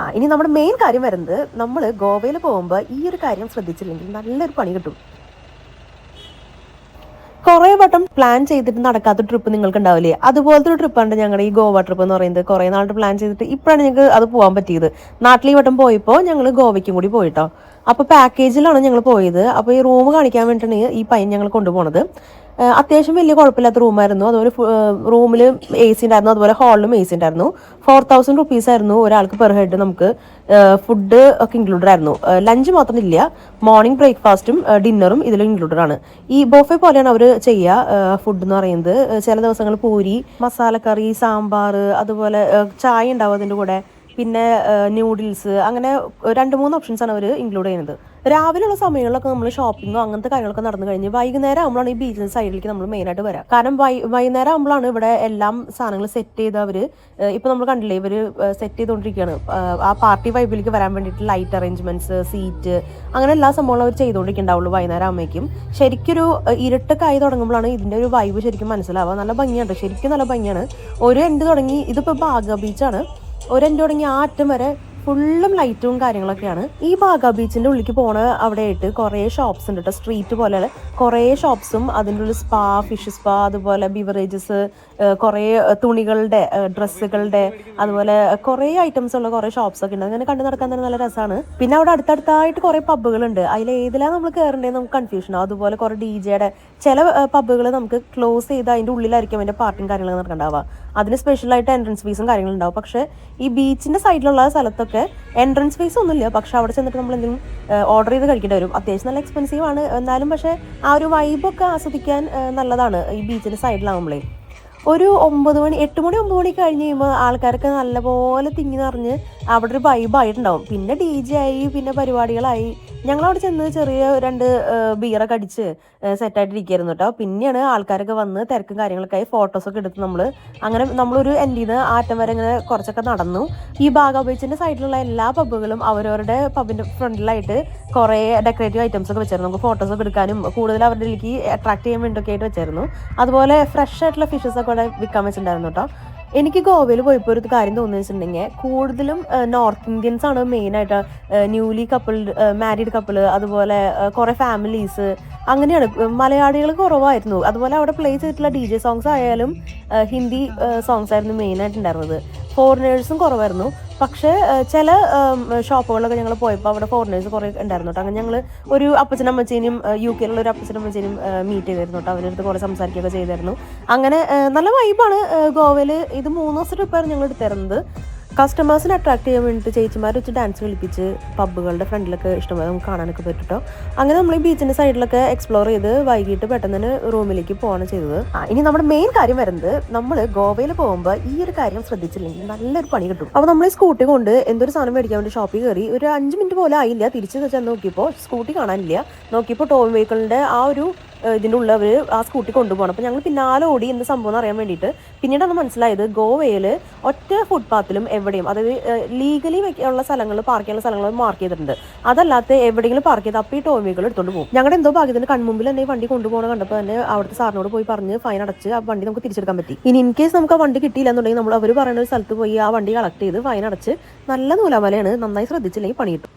ആ ഇനി നമ്മുടെ മെയിൻ കാര്യം വരുന്നത് നമ്മൾ ഗോവയിൽ പോകുമ്പോൾ ഈ ഒരു കാര്യം ശ്രദ്ധിച്ചില്ലെങ്കിൽ നല്ലൊരു പണി കിട്ടും. കുറേ വട്ടം പ്ലാൻ ചെയ്തിട്ട് നടക്കാത്ത ട്രിപ്പ് നിങ്ങൾക്ക് ഉണ്ടാവില്ലേ അതുപോലത്തെ ഒരു ട്രിപ്പാണ് ഞങ്ങളുടെ ഈ ഗോവ ട്രിപ്പ് എന്ന് പറയുന്നത്. കുറേ നാളായിട്ട് പ്ലാൻ ചെയ്തിട്ട് ഇപ്പോഴാണ് ഞങ്ങൾക്ക് അത് പോകാൻ പറ്റിയത്. നാട്ടിൽ ഈ വട്ടം പോയപ്പോൾ ഞങ്ങൾ ഗോവയ്ക്കും കൂടി പോയിട്ടോ. അപ്പോൾ പാക്കേജിലാണ് ഞങ്ങൾ പോയത്. അപ്പോൾ ഈ റൂം കാണിക്കാൻ വേണ്ടിയിട്ടാണ് ഈ പയ്യൻ ഞങ്ങൾ കൊണ്ടുപോണത്. അത്യാവശ്യം വലിയ കുഴപ്പമില്ലാത്ത റൂമായിരുന്നു. അതുപോലെ റൂമിൽ എ സി ഉണ്ടായിരുന്നു അതുപോലെ ഹാളിലും എ സി ഉണ്ടായിരുന്നു. ഫോർ തൗസൻഡ് റുപ്പീസ് ആയിരുന്നു ഒരാൾക്ക് പെർ ഹെഡ് നമുക്ക് ഫുഡ് ഒക്കെ ഇൻക്ലൂഡഡ് ആയിരുന്നു. ലഞ്ച് മാത്രം ഇല്ല മോർണിംഗ് ബ്രേക്ക്ഫാസ്റ്റും ഡിന്നറും ഇതിൽ ഇൻക്ലൂഡഡ് ആണ്. ഈ ബോഫെ പോലെയാണ് അവർ ചെയ്യുക ഫുഡ് എന്ന് പറയുന്നത്. ചില ദിവസങ്ങൾ പൂരി മസാലക്കറി സാമ്പാർ അതുപോലെ ചായ ഉണ്ടാവും അതിന്റെ കൂടെ. പിന്നെ ന്യൂഡിൽസ് അങ്ങനെ രണ്ട് മൂന്ന് ഓപ്ഷൻസ് ആണ് അവർ ഇൻക്ലൂഡ് ചെയ്യുന്നത്. രാവിലെയുള്ള സമയങ്ങളിലൊക്കെ നമ്മൾ ഷോപ്പിങ്ങോ അങ്ങനത്തെ കാര്യങ്ങളൊക്കെ നടന്നു കഴിഞ്ഞ് വൈകുന്നേരം ആകുമ്പോഴാണ് ഈ ബീച്ചിന് സൈഡിലേക്ക് നമ്മൾ മെയിൻ ആയിട്ട് വരാം. കാരണം വൈ വൈകുന്നേരം ആകുമ്പോഴാണ് ഇവിടെ എല്ലാം സാധനങ്ങൾ സെറ്റ് ചെയ്ത് അവർ ഇപ്പൊ നമ്മൾ കണ്ടില്ലേ ഇവർ സെറ്റ് ചെയ്തുകൊണ്ടിരിക്കുകയാണ് ആ പാർട്ടി വൈബിലേക്ക് വരാൻ വേണ്ടിയിട്ട് ലൈറ്റ് അറേഞ്ച്മെന്റ്സ് സീറ്റ് അങ്ങനെ എല്ലാ സംഭവങ്ങളും അവർ ചെയ്തുകൊണ്ടിരിക്കുന്നുണ്ടാവുള്ളൂ വൈകുന്നേരം ആകുമ്പോഴേക്കും ശരിക്കൊരു ഇരുട്ടൊക്കെ ആയി തുടങ്ങുമ്പോഴാണ് ഇതിന്റെ ഒരു വൈബ് ശരിക്കും മനസ്സിലാവുക. നല്ല ഭംഗിയാണ് ശരിക്കും നല്ല ഭംഗിയാണ്. ഒരു എൻഡ് തുടങ്ങി ഇതിപ്പോ ബാഗ ബീച്ചാണ് ഒരു എൻഡ് തുടങ്ങി ആ അറ്റം വരെ ഫുള്ളും ലൈറ്റും കാര്യങ്ങളൊക്കെയാണ്. ഈ ബാഗ ബീച്ചിന്റെ ഉള്ളിലേക്ക് പോണ അവിടെ ആയിട്ട് കുറേ ഷോപ്സ് ഉണ്ട് കേട്ടോ സ്ട്രീറ്റ് പോലെ കുറേ ഷോപ്സും അതിന്റെ ഉള്ളിൽ സ്പാ ഫിഷ് സ്പാ അതുപോലെ ബിവറേജസ് കുറേ തുണികളുടെ ഡ്രസ്സുകളുടെ അതുപോലെ കുറേ ഐറ്റംസ് ഉള്ള കുറേ ഷോപ്സ് ഒക്കെ ഉണ്ട്. അങ്ങനെ കണ്ടു നടക്കാൻ തന്നെ നല്ല രസമാണ് പിന്നെ അവിടെ അടുത്തടുത്തായിട്ട് കുറേ പബ്ബുകളുണ്ട് അതിൽ ഏതിലാണ് നമ്മൾ കയറേണ്ടത് നമുക്ക് കൺഫ്യൂഷൻ അതുപോലെ കുറേ ഡി ജെയുടെ ചില പബ്ബുകൾ നമുക്ക് ക്ലോസ് ചെയ്ത് അതിന്റെ ഉള്ളിലായിരിക്കും അതിന്റെ പാർട്ടിയും കാര്യങ്ങളൊക്കെ നടക്കണ്ടാവുക. അതിന് സ്പെഷ്യലായിട്ട് എൻട്രൻസ് ഫീസും കാര്യങ്ങളും ഉണ്ടാവും. പക്ഷേ ഈ ബീച്ചിന്റെ സൈഡിലുള്ള സ്ഥലത്തൊക്കെ എൻട്രൻസ് ഫീസ് ഒന്നുമില്ല. പക്ഷെ അവിടെ ചെന്നിട്ട് നമ്മൾ എന്തെങ്കിലും ഓർഡർ ചെയ്ത് കഴിക്കേണ്ടി വരും. അത്യാവശ്യം നല്ല എക്സ്പെൻസീവ് ആണ്. എന്നാലും പക്ഷേ ആ ഒരു വൈബൊക്കെ ആസ്വദിക്കാൻ നല്ലതാണ് ഈ ബീച്ചിന്റെ സൈഡിലാകുമ്പോഴേ ഒരു ഒമ്പത് മണി എട്ട് മണി ഒമ്പത് മണി കഴിഞ്ഞ് കഴിയുമ്പോൾ ആൾക്കാരൊക്കെ നല്ലപോലെ തിങ്ങി നിറഞ്ഞ് അവിടെ ഒരു വൈബായിട്ടുണ്ടാവും പിന്നെ ഡി ജെ ആയി പിന്നെ പരിപാടികളായി. ഞങ്ങൾ അവിടെ ചെന്ന് ചെറിയ രണ്ട് ബിയറൊക്കെ അടിച്ച് സെറ്റായിട്ടിരിക്കുകയായിരുന്നു കേട്ടോ പിന്നെയാണ് ആൾക്കാരൊക്കെ വന്ന് തിരക്കും കാര്യങ്ങളൊക്കെ ആയി ഫോട്ടോസൊക്കെ എടുത്ത് നമ്മൾ അങ്ങനെ നമ്മളൊരു എന്റെ നിന്ന് ആറ്റം വരെ ഇങ്ങനെ കുറച്ചൊക്കെ നടന്നു. ഈ ബാഗ ബീച്ചിന്റെ സൈഡിലുള്ള എല്ലാ പബ്ബുകളും അവരവരുടെ പബ്ബിന്റെ ഫ്രണ്ടിലായിട്ട് കുറേ ഡെക്കറേറ്റീവ് ഐറ്റംസ് ഒക്കെ വെച്ചായിരുന്നു. നമുക്ക് ഫോട്ടോസ് ഒക്കെ എടുക്കാനും കൂടുതൽ അവരുടെ അട്രാക്ട് ചെയ്യാൻ വേണ്ടിയൊക്കെ ആയിട്ട് വെച്ചായിരുന്നു. അതുപോലെ ഫ്രഷ് ആയിട്ടുള്ള ഫിഷസ് ഒക്കെ അവിടെ വിൽക്കാൻ വെച്ചിട്ടുണ്ടായിരുന്നു കേട്ടോ എനിക്ക് ഗോവയിൽ പോയപ്പോൾ ഒരു കാര്യം തോന്നുന്നു വെച്ചിട്ടുണ്ടെങ്കിൽ കൂടുതലും നോർത്ത് ഇന്ത്യൻസ് ആണ് മെയിനായിട്ട് ന്യൂലി കപ്പിൾ മാരീഡ് കപ്പിൾ അതുപോലെ കുറേ ഫാമിലീസ് അങ്ങനെയാണ്. മലയാളികൾ കുറവായിരുന്നു. അതുപോലെ അവിടെ പ്ലേ ചെയ്തിട്ടുള്ള ഡി ജെ സോങ്സ് ആയാലും ഹിന്ദി സോങ്സ് ആയിരുന്നു മെയിനായിട്ട് ഉണ്ടായിരുന്നത് ഫോറിനേഴ്സും കുറവായിരുന്നു. പക്ഷേ ചില ഷോപ്പുകളിലൊക്കെ ഞങ്ങൾ പോയപ്പോൾ അവിടെ ഫോറിനേഴ്സ് കുറേ ഉണ്ടായിരുന്നു കേട്ടോ അങ്ങനെ ഞങ്ങൾ ഒരു അപ്പച്ചനും അമ്മച്ചേനും യു കെയിലുള്ള ഒരു അപ്പച്ചനും അമ്മച്ചേനും മീറ്റ് ചെയ്തിരുന്നു കേട്ടോ അവരടുത്ത് കുറേ സംസാരിക്കുകയൊക്കെ ചെയ്തായിരുന്നു അങ്ങനെ നല്ല വൈബാണ് ഗോവയിൽ ഇത് മൂന്ന് ദിവസം ട്രിപ്പായിരുന്നു ഞങ്ങൾ എടുത്തിരുന്നത്. കസ്റ്റമേഴ്സിനെ അട്രാക്ട് ചെയ്യാൻ വേണ്ടിയിട്ട് ചേച്ചിമാർ വെച്ച് ഡാൻസ് കളിപ്പിച്ച് പബ്ബുകളുടെ ഫ്രണ്ടിലൊക്കെ ഇഷ്ടംപോലെ നമുക്ക് കാണാനൊക്കെ പറ്റും അങ്ങനെ നമ്മൾ ഈ ബീച്ചിന്റെ സൈഡിലൊക്കെ എക്സ്പ്ലോർ ചെയ്ത് വൈകിട്ട് പെട്ടെന്ന് തന്നെ റൂമിലേക്ക് പോവാണ് ചെയ്തത്. ഇനി നമ്മുടെ മെയിൻ കാര്യം വരുന്നത് നമ്മൾ ഗോവയിൽ പോകുമ്പോൾ ഈ ഒരു കാര്യം ശ്രദ്ധിച്ചില്ലെങ്കിൽ നല്ലൊരു പണി കിട്ടും. അപ്പോൾ നമ്മൾ ഈ സ്കൂട്ടി കൊണ്ട് എന്തൊരു സാധനം മേടിക്കാൻ വേണ്ടി ഷോപ്പിൽ കയറി ഒരു അഞ്ച് മിനിറ്റ് പോലെ ആയില്ല. തിരിച്ച് ചെന്ന് നോക്കിയപ്പോൾ സ്കൂട്ടി കാണാനില്ല. നോക്കിയപ്പോൾ ടോം വെഹിക്കിളിന്റെ ആ ഒരു ഇതിന്റെ ഉള്ളിൽ അവർ ആ സ്കൂട്ടി കൊണ്ടുപോകണം. അപ്പോൾ ഞങ്ങൾ പിന്നാലെ ഓടി എന്ത് സംഭവം എന്ന് അറിയാൻ വേണ്ടിയിട്ട് പിന്നീടാണ് മനസ്സിലായത് ഗോവയിൽ ഒറ്റ ഫുട്പാത്തിലും എവിടെയും അതായത് ലീഗലി ഉള്ള സ്ഥലങ്ങൾ പാർക്ക് ചെയ്യാനുള്ള സ്ഥലങ്ങൾ മാർക്ക് ചെയ്തിട്ടുണ്ട്. അതല്ലാത്ത എവിടെയെങ്കിലും പാർക്ക് ചെയ്ത് അപ്പോൾ ഈ ടോമികൾ എടുത്തുകൊണ്ട് പോകും. ഞങ്ങളുടെ എന്തോ ഭാഗ്യത്തിന് കൺമുമ്പിൽ തന്നെ ഈ വണ്ടി കൊണ്ടുപോകണം കണ്ടപ്പോൾ തന്നെ അവിടുത്തെ സാറിനോട് പോയി പറഞ്ഞ് ഫൈൻ അടച്ച് ആ വണ്ടി നമുക്ക് തിരിച്ചെടുക്കാൻ പറ്റി. ഇനി ഇൻ കേസ് നമുക്ക് ആ വണ്ടി കിട്ടിയില്ല എന്നുണ്ടെങ്കിൽ നമ്മൾ അവർ പറയുന്ന ഒരു സ്ഥലത്ത് പോയി ആ വണ്ടി കളക്ട് ചെയ്ത് ഫൈൻ അടച്ച് നല്ല നൂലാമലയാണ് നന്നായി ശ്രദ്ധിച്ചില്ലെങ്കിൽ പണി കിട്ടും.